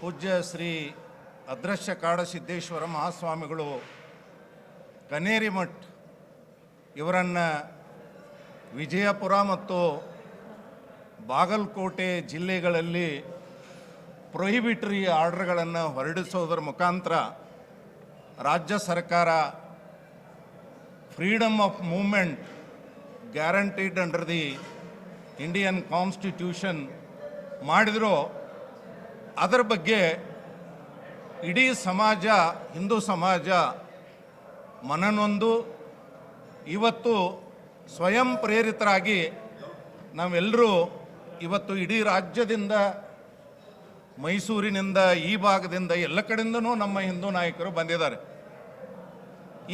ಪೂಜ್ಯ ಶ್ರೀ ಅದೃಶ್ಯ ಕಾಡಸಿದ್ದೇಶ್ವರ ಮಹಾಸ್ವಾಮಿಗಳು ಕನೇರಿ ಮಠ್, ಇವರನ್ನು ವಿಜಯಪುರ ಮತ್ತು ಬಾಗಲಕೋಟೆ ಜಿಲ್ಲೆಗಳಲ್ಲಿ ಪ್ರೊಹಿಬಿಟ್ರಿ ಆರ್ಡರ್ಗಳನ್ನು ಹೊರಡಿಸೋದರ ಮುಖಾಂತರ ರಾಜ್ಯ ಸರ್ಕಾರ freedom of movement guaranteed under the Indian constitution ಮಾಡಿದರೂ ಅದರ ಬಗ್ಗೆ ಇಡೀ ಸಮಾಜ, ಹಿಂದೂ ಸಮಾಜ ಮನನೊಂದು. ಇವತ್ತು ಸ್ವಯಂ ಪ್ರೇರಿತರಾಗಿ ನಾವೆಲ್ಲರೂ ಇವತ್ತು ಇಡೀ ರಾಜ್ಯದಿಂದ, ಮೈಸೂರಿನಿಂದ, ಈ ಭಾಗದಿಂದ, ಎಲ್ಲ ಕಡೆಯಿಂದನೂ ನಮ್ಮ ಹಿಂದೂ ನಾಯಕರು ಬಂದಿದ್ದಾರೆ.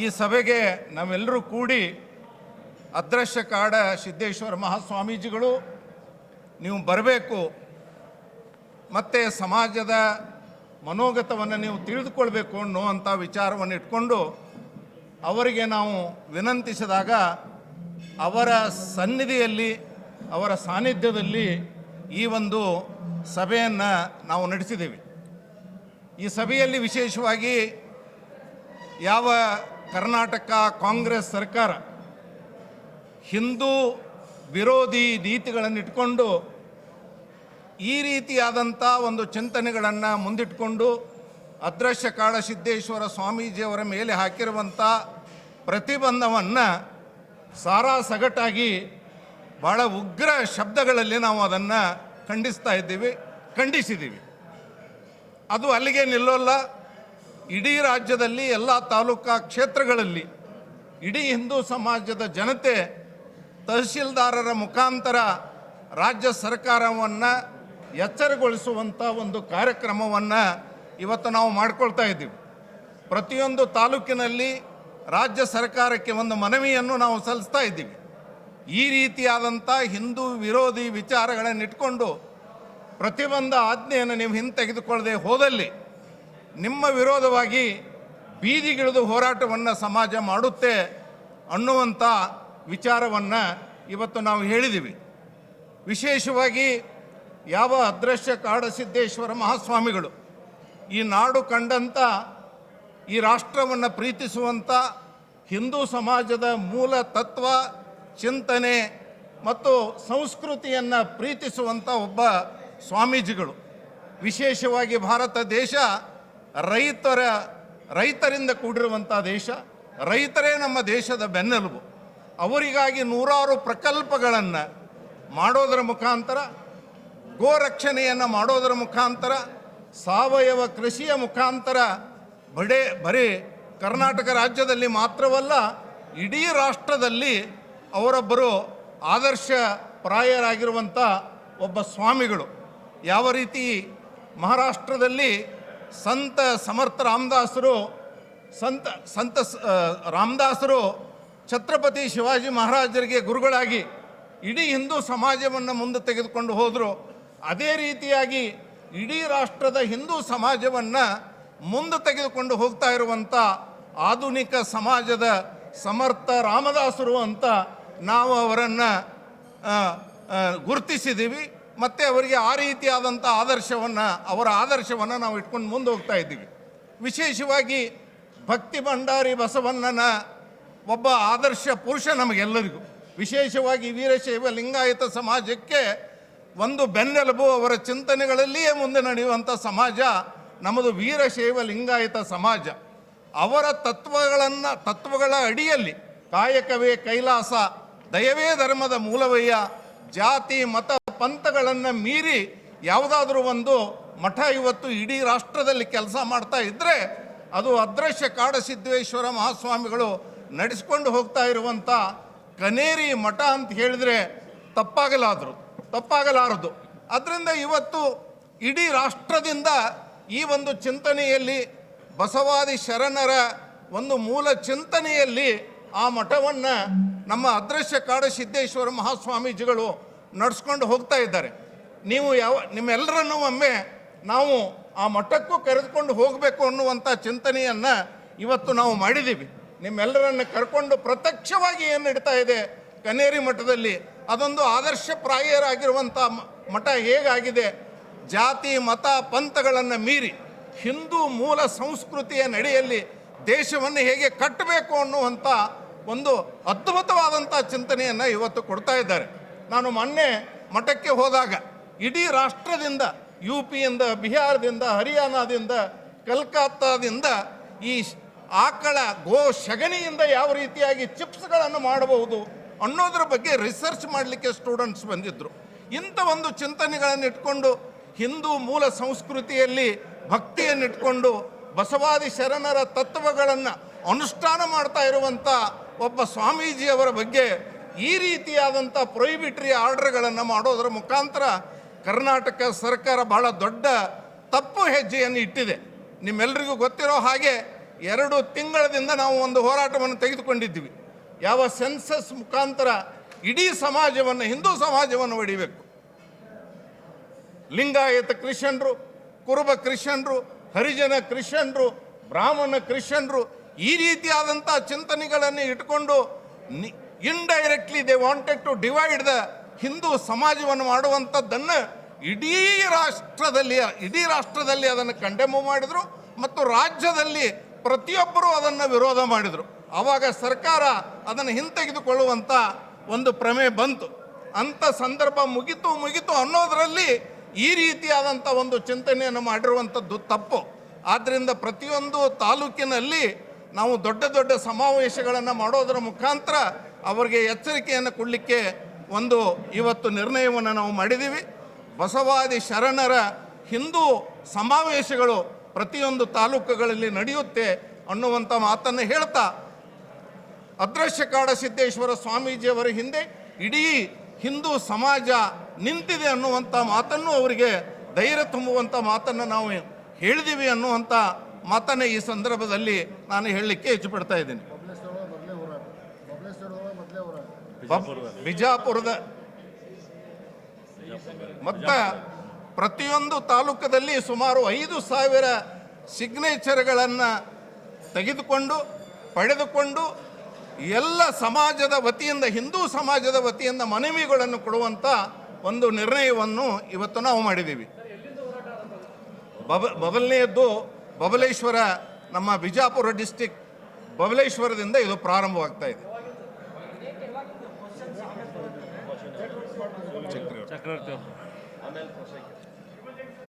ಈ ಸಭೆಗೆ ನಾವೆಲ್ಲರೂ ಕೂಡಿ ಅದೃಶ್ಯ ಕಾಡ ಸಿದ್ದೇಶ್ವರ ಮಹಾಸ್ವಾಮೀಜಿಗಳು, ನೀವು ಬರಬೇಕು. ಮತ್ತು ಸಮಾಜದ ಮನೋಗತವನ್ನು ನೀವು ತಿಳಿದುಕೊಳ್ಬೇಕು ಅನ್ನುವಂಥ ವಿಚಾರವನ್ನು ಇಟ್ಕೊಂಡು ಅವರಿಗೆ ನಾವು ವಿನಂತಿಸಿದಾಗ ಅವರ ಸನ್ನಿಧಿಯಲ್ಲಿ, ಅವರ ಸಾನ್ನಿಧ್ಯದಲ್ಲಿ ಈ ಒಂದು ಸಭೆಯನ್ನು ನಾವು ನಡೆಸಿದ್ದೀವಿ. ಈ ಸಭೆಯಲ್ಲಿ ವಿಶೇಷವಾಗಿ ಯಾವ ಕರ್ನಾಟಕ ಕಾಂಗ್ರೆಸ್ ಸರ್ಕಾರ ಹಿಂದೂ ವಿರೋಧಿ ನೀತಿಗಳನ್ನು ಇಟ್ಕೊಂಡು ಈ ರೀತಿಯಾದಂಥ ಒಂದು ಚಿಂತನೆಗಳನ್ನು ಮುಂದಿಟ್ಕೊಂಡು ಅದೃಶ್ಯ ಕಾಳಸಿದ್ದೇಶ್ವರ ಸ್ವಾಮೀಜಿಯವರ ಮೇಲೆ ಹಾಕಿರುವಂಥ ಪ್ರತಿಬಂಧವನ್ನು ಸಾರಾ ಸಗಟಾಗಿ ಭಾಳ ಉಗ್ರ ಶಬ್ದಗಳಲ್ಲಿ ನಾವು ಅದನ್ನು ಖಂಡಿಸ್ತಾ ಇದ್ದೀವಿ, ಖಂಡಿಸಿದ್ದೀವಿ. ಅದು ಅಲ್ಲಿಗೆ ನಿಲ್ಲೋಲ್ಲ. ಇಡೀ ರಾಜ್ಯದಲ್ಲಿ ಎಲ್ಲ ತಾಲೂಕಾ ಕ್ಷೇತ್ರಗಳಲ್ಲಿ ಇಡೀ ಹಿಂದೂ ಸಮಾಜದ ಜನತೆ ತಹಶೀಲ್ದಾರರ ಮುಖಾಂತರ ರಾಜ್ಯ ಸರ್ಕಾರವನ್ನು ಎಚ್ಚರಗೊಳಿಸುವಂಥ ಒಂದು ಕಾರ್ಯಕ್ರಮವನ್ನು ಇವತ್ತು ನಾವು ಮಾಡ್ಕೊಳ್ತಾ ಇದ್ದೀವಿ. ಪ್ರತಿಯೊಂದು ತಾಲೂಕಿನಲ್ಲಿ ರಾಜ್ಯ ಸರ್ಕಾರಕ್ಕೆ ಒಂದು ಮನವಿಯನ್ನು ನಾವು ಸಲ್ಲಿಸ್ತಾ ಇದ್ದೀವಿ. ಈ ರೀತಿಯಾದಂಥ ಹಿಂದೂ ವಿರೋಧಿ ವಿಚಾರಗಳನ್ನು ಇಟ್ಕೊಂಡು ಪ್ರತಿಬಂಧ ಆಜ್ಞೆಯನ್ನು ನೀವು ಹಿಂತೆಗೆದುಕೊಳ್ಳದೆ ಹೋದಲ್ಲಿ ನಿಮ್ಮ ವಿರೋಧವಾಗಿ ಬೀದಿಗಿಳಿದು ಹೋರಾಟವನ್ನು ಸಮಾಜ ಮಾಡುತ್ತೆ ಅನ್ನುವಂಥ ವಿಚಾರವನ್ನು ಇವತ್ತು ನಾವು ಹೇಳಿದ್ದೀವಿ. ವಿಶೇಷವಾಗಿ ಯಾವ ಅದೃಶ್ಯ ಕಾಡಸಿದ್ದೇಶ್ವರ ಮಹಾಸ್ವಾಮಿಗಳು ಈ ನಾಡು ಕಂಡಂಥ ಈ ರಾಷ್ಟ್ರವನ್ನು ಪ್ರೀತಿಸುವಂಥ ಹಿಂದೂ ಸಮಾಜದ ಮೂಲ ತತ್ವ, ಚಿಂತನೆ ಮತ್ತು ಸಂಸ್ಕೃತಿಯನ್ನು ಪ್ರೀತಿಸುವಂಥ ಒಬ್ಬ ಸ್ವಾಮೀಜಿಗಳು. ವಿಶೇಷವಾಗಿ ಭಾರತ ದೇಶ ರೈತರ, ರೈತರಿಂದ ಕೂಡಿರುವಂಥ ದೇಶ, ರೈತರೇ ನಮ್ಮ ದೇಶದ ಬೆನ್ನೆಲುಬು. ಅವರಿಗಾಗಿ ನೂರಾರು ಪ್ರಕಲ್ಪಗಳನ್ನು ಮಾಡೋದರ ಮುಖಾಂತರ ಗೋರಕ್ಷಣೆಯನ್ನು ಮಾಡೋದರ ಮುಖಾಂತರ, ಸಾವಯವ ಕೃಷಿಯ ಮುಖಾಂತರ ಬಡೇ, ಬರೀ ಕರ್ನಾಟಕ ರಾಜ್ಯದಲ್ಲಿ ಮಾತ್ರವಲ್ಲ, ಇಡೀ ರಾಷ್ಟ್ರದಲ್ಲಿ ಅವರೊಬ್ಬರು ಆದರ್ಶ ಪ್ರಾಯರಾಗಿರುವಂಥ ಒಬ್ಬ ಸ್ವಾಮಿಗಳು. ಯಾವ ರೀತಿ ಮಹಾರಾಷ್ಟ್ರದಲ್ಲಿ ಸಂತ ಸಮರ್ಥ ರಾಮದಾಸರು, ಸಂತ ಸಂತ ರಾಮದಾಸರು ಛತ್ರಪತಿ ಶಿವಾಜಿ ಮಹಾರಾಜರಿಗೆ ಗುರುಗಳಾಗಿ ಇಡೀ ಹಿಂದೂ ಸಮಾಜವನ್ನು ಮುಂದೆ ತೆಗೆದುಕೊಂಡು ಹೋದರು. ಅದೇ ರೀತಿಯಾಗಿ ಇಡೀ ರಾಷ್ಟ್ರದ ಹಿಂದೂ ಸಮಾಜವನ್ನು ಮುಂದೆ ತೆಗೆದುಕೊಂಡು ಹೋಗ್ತಾ ಇರುವಂಥ ಆಧುನಿಕ ಸಮಾಜದ ಸಮರ್ಥ ರಾಮದಾಸರು ಅಂತ ನಾವು ಅವರನ್ನು ಗುರುತಿಸಿದ್ದೀವಿ ಮತ್ತು ಅವರಿಗೆ ಆ ರೀತಿಯಾದಂಥ ಆದರ್ಶವನ್ನು, ಅವರ ಆದರ್ಶವನ್ನು ನಾವು ಇಟ್ಕೊಂಡು ಮುಂದೆ ಹೋಗ್ತಾ ಇದ್ದೀವಿ. ವಿಶೇಷವಾಗಿ ಭಕ್ತಿ ಭಂಡಾರಿ ಬಸವಣ್ಣನ ಒಬ್ಬ ಆದರ್ಶ ಪುರುಷ ನಮಗೆಲ್ಲರಿಗೂ. ವಿಶೇಷವಾಗಿ ವೀರಶೈವ ಲಿಂಗಾಯತ ಸಮಾಜಕ್ಕೆ ಒಂದು ಬೆನ್ನೆಲುಬು ಅವರ ಚಿಂತನೆಗಳಲ್ಲಿಯೇ ಮುಂದೆ ನಡೆಯುವಂಥ ಸಮಾಜ ನಮ್ಮದು ವೀರಶೈವ ಲಿಂಗಾಯತ ಸಮಾಜ. ಅವರ ತತ್ವಗಳನ್ನು, ತತ್ವಗಳ ಅಡಿಯಲ್ಲಿ ಕಾಯಕವೇ ಕೈಲಾಸ, ದಯವೇ ಧರ್ಮದ ಮೂಲವಯ್ಯ, ಜಾತಿ, ಮತ, ಪಂಥಗಳನ್ನು ಮೀರಿ ಯಾವುದಾದ್ರೂ ಒಂದು ಮಠ ಇವತ್ತು ಇಡೀ ರಾಷ್ಟ್ರದಲ್ಲಿ ಕೆಲಸ ಮಾಡ್ತಾ ಇದ್ದರೆ ಅದು ಅದೃಶ್ಯ ಕಾಡಸಿದ್ದೇಶ್ವರ ಮಹಾಸ್ವಾಮಿಗಳು ನಡೆಸ್ಕೊಂಡು ಹೋಗ್ತಾ ಇರುವಂಥ ಕನೇರಿ ಮಠ ಅಂತ ಹೇಳಿದರೆ ತಪ್ಪಾಗಲಾದರು. ತಪ್ಪಾಗಲಾರದು. ಅದರಿಂದ ಇವತ್ತು ಇಡೀ ರಾಷ್ಟ್ರದಿಂದ ಈ ಒಂದು ಚಿಂತನೆಯಲ್ಲಿ ಬಸವಾದಿ ಶರಣರ ಒಂದು ಮೂಲ ಚಿಂತನೆಯಲ್ಲಿ ಆ ಮಠವನ್ನು ನಮ್ಮ ಅದೃಶ್ಯ ಕಾಡಸಿದ್ದೇಶ್ವರ ಮಹಾಸ್ವಾಮೀಜಿಗಳು ನಡೆಸ್ಕೊಂಡು ಹೋಗ್ತಾ ಇದ್ದಾರೆ. ನೀವು ಯಾವ, ನಿಮ್ಮೆಲ್ಲರನ್ನೂ ಒಮ್ಮೆ ನಾವು ಆ ಮಠಕ್ಕೂ ಕರೆದುಕೊಂಡು ಹೋಗಬೇಕು ಅನ್ನುವಂಥ ಚಿಂತನೆಯನ್ನು ಇವತ್ತು ನಾವು ಮಾಡಿದ್ದೀವಿ ನಿಮ್ಮೆಲ್ಲರನ್ನು ಕರ್ಕೊಂಡು ಪ್ರತ್ಯಕ್ಷವಾಗಿ ಏನು ನಡೀತಾ ಇದೆ ಕನೇರಿ ಮಠದಲ್ಲಿ ಅದೊಂದು ಆದರ್ಶಪ್ರಾಯರಾಗಿರುವಂಥ ಮಠ ಹೇಗಾಗಿದೆ? ಜಾತಿ, ಮತ, ಪಂಥಗಳನ್ನು ಮೀರಿ ಹಿಂದೂ ಮೂಲ ಸಂಸ್ಕೃತಿಯ ನಡೆಯಲ್ಲಿ ದೇಶವನ್ನು ಹೇಗೆ ಕಟ್ಟಬೇಕು ಅನ್ನುವಂಥ ಒಂದು ಅದ್ಭುತವಾದಂಥ ಚಿಂತನೆಯನ್ನು ಇವತ್ತು ಕೊಡ್ತಾ ಇದ್ದಾರೆ. ನಾನು ಮೊನ್ನೆ ಮಠಕ್ಕೆ ಹೋದಾಗ ಇಡೀ ರಾಷ್ಟ್ರದಿಂದ ಯು ಪಿಯಿಂದ ಬಿಹಾರದಿಂದ, ಹರಿಯಾಣದಿಂದ, ಕಲ್ಕತ್ತಾದಿಂದ ಈ ಆಕಳ ಗೋ ಶಗಣಿಯಿಂದ ಯಾವ ರೀತಿಯಾಗಿ ಚಿಪ್ಸ್ಗಳನ್ನು ಮಾಡಬಹುದು ಅನ್ನೋದ್ರ ಬಗ್ಗೆ ರಿಸರ್ಚ್ ಮಾಡಲಿಕ್ಕೆ ಸ್ಟೂಡೆಂಟ್ಸ್ ಬಂದಿದ್ದರು ಇಂಥ ಒಂದು ಚಿಂತನೆಗಳನ್ನು ಇಟ್ಕೊಂಡು ಹಿಂದೂ ಮೂಲ ಸಂಸ್ಕೃತಿಯಲ್ಲಿ ಭಕ್ತಿಯನ್ನಿಟ್ಕೊಂಡು ಬಸವಾದಿ ಶರಣರ ತತ್ವಗಳನ್ನು ಅನುಷ್ಠಾನ ಮಾಡ್ತಾ ಇರುವಂಥ ಒಬ್ಬ ಸ್ವಾಮೀಜಿಯವರ ಬಗ್ಗೆ ಈ ರೀತಿಯಾದಂಥ ಪ್ರೊಹಿಬಿಟ್ರಿ ಆರ್ಡರ್ಗಳನ್ನು ಮಾಡೋದರ ಮುಖಾಂತರ ಕರ್ನಾಟಕ ಸರ್ಕಾರ ಬಹಳ ದೊಡ್ಡ ತಪ್ಪು ಹೆಜ್ಜೆಯನ್ನು ಇಟ್ಟಿದೆ. ನಿಮ್ಮೆಲ್ಲರಿಗೂ ಗೊತ್ತಿರೋ ಹಾಗೆ ಎರಡು ತಿಂಗಳದಿಂದ ನಾವು ಒಂದು ಹೋರಾಟವನ್ನು ತೆಗೆದುಕೊಂಡಿದ್ವಿ ಯಾವ ಸೆನ್ಸಸ್ ಮುಖಾಂತರ ಇಡೀ ಸಮಾಜವನ್ನು, ಹಿಂದೂ ಸಮಾಜವನ್ನು ಒಡಿಬೇಕು. ಲಿಂಗಾಯತ ಕ್ರಿಶ್ಚಿಯನ್ರು, ಕುರುಬ ಕ್ರಿಶ್ಚಿಯನ್ರು, ಹರಿಜನ ಕ್ರಿಶ್ಚಿಯನ್ರು, ಬ್ರಾಹ್ಮಣ ಕ್ರಿಶ್ಚಿಯನ್ರು ಈ ರೀತಿಯಾದಂಥ ಚಿಂತನೆಗಳನ್ನು ಇಟ್ಕೊಂಡು indirectly they wanted to divide the Hindu ಸಮಾಜವನ್ನು ಮಾಡುವಂಥದ್ದನ್ನು ಇಡೀ ರಾಷ್ಟ್ರದಲ್ಲಿ ಇಡೀ ರಾಷ್ಟ್ರದಲ್ಲಿ ಅದನ್ನು ಕಂಡೆಮು ಮಾಡಿದರು ಮತ್ತು ರಾಜ್ಯದಲ್ಲಿ ಪ್ರತಿಯೊಬ್ಬರೂ ಅದನ್ನು ವಿರೋಧ ಮಾಡಿದರು. ಆವಾಗ ಸರ್ಕಾರ ಅದನ್ನು ಹಿಂತೆಗೆದುಕೊಳ್ಳುವಂಥ ಒಂದು ಪ್ರಮೆ ಬಂತು. ಅಂಥ ಸಂದರ್ಭ ಮುಗಿತು ಮುಗಿತು ಅನ್ನೋದರಲ್ಲಿ ಈ ರೀತಿಯಾದಂಥ ಒಂದು ಚಿಂತನೆಯನ್ನು ಮಾಡಿರುವಂಥದ್ದು ತಪ್ಪು. ಆದ್ದರಿಂದ ಪ್ರತಿಯೊಂದು ತಾಲೂಕಿನಲ್ಲಿ ನಾವು ದೊಡ್ಡ ದೊಡ್ಡ ಸಮಾವೇಶಗಳನ್ನು ಮಾಡೋದರ ಮುಖಾಂತರ ಅವರಿಗೆ ಎಚ್ಚರಿಕೆಯನ್ನು ಕೊಡಲಿಕ್ಕೆ ಒಂದು ಇವತ್ತು ನಿರ್ಣಯವನ್ನು ನಾವು ಮಾಡಿದ್ದೀವಿ ಬಸವಾದಿ ಶರಣರ ಹಿಂದೂ ಸಮಾವೇಶಗಳು ಪ್ರತಿಯೊಂದು ತಾಲೂಕುಗಳಲ್ಲಿ ನಡೆಯುತ್ತೆ ಅನ್ನುವಂಥ ಮಾತನ್ನು ಹೇಳ್ತಾ ಅದೃಶ್ಯ ಕಾಡ ಸಿದ್ದೇಶ್ವರ ಸ್ವಾಮೀಜಿಯವರ ಹಿಂದೆ ಇಡೀ ಹಿಂದೂ ಸಮಾಜ ನಿಂತಿದೆ ಅನ್ನುವಂಥ ಮಾತನ್ನು ಅವರಿಗೆ ಧೈರ್ಯ ತುಂಬುವಂಥ ಮಾತನ್ನು ನಾವು ಹೇಳಿದೀವಿ ಅನ್ನುವಂಥ ಮಾತನ್ನು ಈ ಸಂದರ್ಭದಲ್ಲಿ ನಾನು ಹೇಳಲಿಕ್ಕೆ ಹೆಚ್ಚು ಪಡ್ತಾ ಇದ್ದೀನಿ ಬಿಜಾಪುರದ ಮತ್ತ ಪ್ರತಿಯೊಂದು ತಾಲೂಕದಲ್ಲಿ ಸುಮಾರು ಐದು ಸಾವಿರ ಸಿಗ್ನೇಚರ್ಗಳನ್ನು ತೆಗೆದುಕೊಂಡು, ಪಡೆದುಕೊಂಡು ಎಲ್ಲ ಸಮಾಜದ ವತಿಯಿಂದ ಹಿಂದೂ ಸಮಾಜದ ವತಿಯಿಂದ ಮನವಿಗಳನ್ನು ಕೊಡುವಂಥ ಒಂದು ನಿರ್ಣಯವನ್ನು ಇವತ್ತು ನಾವು ಮಾಡಿದ್ದೀವಿ. ಬಬ ಮೊದಲನೆಯದ್ದು ಬಬಲೇಶ್ವರ ನಮ್ಮ ಬಿಜಾಪುರ ಡಿಸ್ಟಿಕ್ ಬಬಲೇಶ್ವರದಿಂದ ಇದು ಪ್ರಾರಂಭವಾಗ್ತಾ ಇದೆ. ಚಕ್ರವರ್ತಿ.